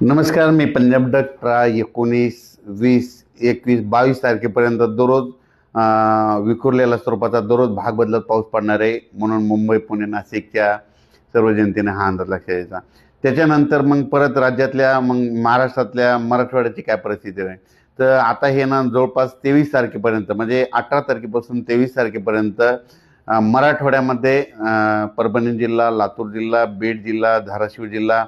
नमस्कार मी पंजाब डक्टरा एकोणीस वीस एकवीस बावीस तारखेपर्यंत दररोज विखुरलेल्या स्वरूपाचा दररोज भाग बदलत पाऊस पडणार आहे. म्हणून मुंबई पुणे नाशिकच्या सर्व जनतेने हा अंदाज लक्षात द्यायचा त्याच्यानंतर मग परत राज्यातल्या मग महाराष्ट्रातल्या मराठवाड्याची काय परिस्थिती आहे? तर आता हे ना जवळपास तेवीस तारखेपर्यंत म्हणजे अठरा तारखेपासून तेवीस तारखेपर्यंत मराठवाड्यामध्ये परभणी जिल्हा लातूर जिल्हा बीड जिल्हा धाराशिव जिल्हा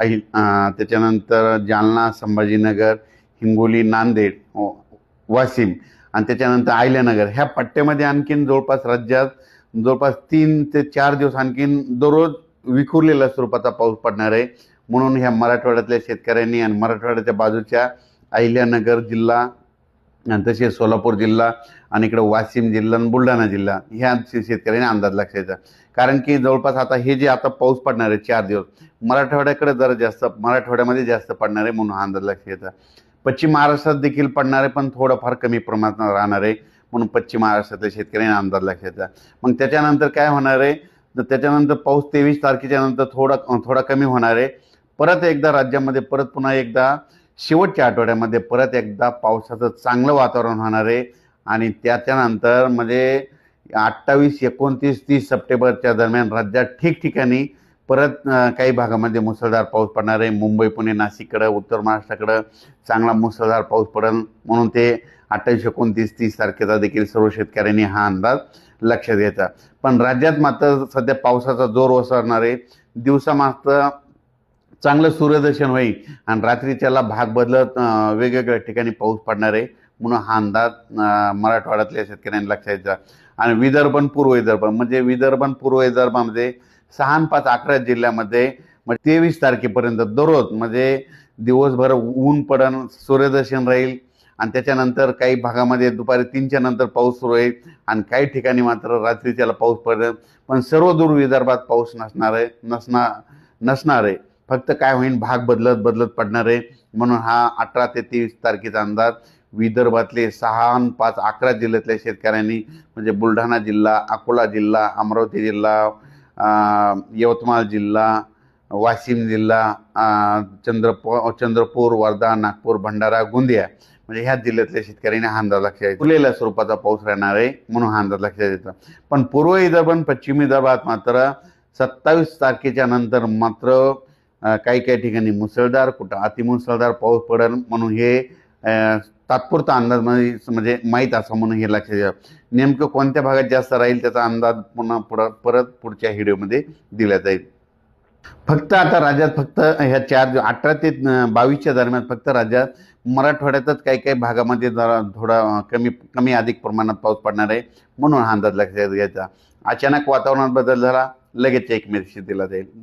अहिल त्याच्यानंतर जालना संभाजीनगर हिंगोली नांदेड वाशिम आणि त्याच्यानंतर आयल्यानगर ह्या पट्ट्यामध्ये आणखीन जवळपास राज्यात जवळपास तीन ते चार दिवस आणखीन दररोज विखुरलेल्या स्वरूपाचा पाऊस पडणार आहे. म्हणून ह्या मराठवाड्यातल्या शेतकऱ्यांनी आणि मराठवाड्याच्या बाजूच्या अहिल्यानगर जिल्हा आणि तसेच सोलापूर जिल्हा आणि इकडं वाशिम जिल्हा आणि बुलढाणा जिल्हा ह्या शेतकऱ्यांनी अंदाज लक्षायचा. कारण की जवळपास आता हे जे आता पाऊस पडणार आहे चार दिवस मराठवाड्याकडे जरा जास्त मराठवाड्यामध्ये जास्त पडणार आहे म्हणून हा अंदाज लक्षात पश्चिम महाराष्ट्रात देखील पडणार आहे पण थोडंफार कमी प्रमाणात राहणार आहे म्हणून पश्चिम महाराष्ट्रातल्या शेतकऱ्यांनी अंदाज लक्षात येतात मग त्याच्यानंतर काय होणार आहे? तर त्याच्यानंतर पाऊस तेवीस तारखेच्या नंतर थोडा थोडा कमी होणार आहे. परत एकदा राज्यामध्ये परत पुन्हा एकदा शेवटच्या आठवड्यामध्ये परत एकदा पावसाचं चांगलं वातावरण होणार आहे. आणि त्याच्यानंतर म्हणजे अठ्ठावीस एकोणतीस तीस सप्टेंबरच्या दरम्यान राज्यात ठिकठिकाणी परत काही भागामध्ये मुसळधार पाऊस पडणार आहे. मुंबई पुणे नाशिककडं उत्तर महाराष्ट्राकडं चांगला मुसळधार पाऊस पडेल. म्हणून ते अठ्ठावीस एकोणतीस तीस तारखेचा देखील सर्व शेतकऱ्यांनी हा अंदाज लक्षात घ्यायचा. पण राज्यात मात्र सध्या पावसाचा जोर ओसरणार आहे. दिवसा मात्र चांगलं सूर्यदर्शन होईल. आणि रात्रीच्याला भाग बदलत वेगवेगळ्या ठिकाणी पाऊस पडणार आहे. म्हणून हा अंदाज मराठवाड्यातल्या शेतकऱ्यांनी लक्षात घ्यायचा आणि विदर्भ पूर्व विदर्भ म्हणजे विदर्भ पूर्व विदर्भामध्ये सहा आणि पाच अकरा जिल्ह्यामध्ये मग तेवीस तारखेपर्यंत दररोज म्हणजे दिवसभर ऊन पडण सूर्यदर्शन राहील. आणि त्याच्यानंतर काही भागामध्ये दुपारी तीनच्या नंतर पाऊस सुरू होईल. आणि काही ठिकाणी मात्र रात्रीच्याला पाऊस पडेल पण सर्व दूर विदर्भात पाऊस नसणार आहे नसणार नसणार आहे. फक्त काय होईल भाग बदलत बदलत पडणार आहे. म्हणून हा अठरा ते तेवीस तारखेचा अंदाज विदर्भातले सहा पाच अकरा जिल्ह्यातल्या शेतकऱ्यांनी म्हणजे बुलढाणा जिल्हा अकोला जिल्हा अमरावती जिल्हा यवतमाळ जिल्हा वाशिम जिल्हा चंद्रपूर चंद्रपूर वर्धा नागपूर भंडारा गोंदिया म्हणजे ह्या जिल्ह्यातल्या शेतकऱ्यांनी हा अंदाज लक्षात घ्यायचा. स्वरूपाचा पाऊस राहणार आहे म्हणून हा अंदाज लक्षात येतो पण पूर्व विदर्भ आणि पश्चिम विदर्भात मात्र सत्तावीस तारखेच्या नंतर मात्र काही काही ठिकाणी मुसळधार कुठं अतिमुसळधार पाऊस पडेल म्हणून हे तात्पुरता अंदाज म्हणजे म्हणजे माहीत असं म्हणून हे लक्षात घ्या. नेमकं कोणत्या भागात जास्त राहील त्याचा अंदाज पुन्हा पुढं परत पुढच्या व्हिडिओमध्ये दिला जाईल. फक्त आता राज्यात फक्त ह्या चार अठरा ते बावीसच्या दरम्यान फक्त राज्यात मराठवाड्यातच काही काही भागामध्ये जरा थोडा कमी कमी अधिक प्रमाणात पाऊस पडणार आहे म्हणून हा अंदाज लक्षात घ्यायचा. अचानक वातावरणात बदल झाला लगेच एक मेसेज दिला जाईल.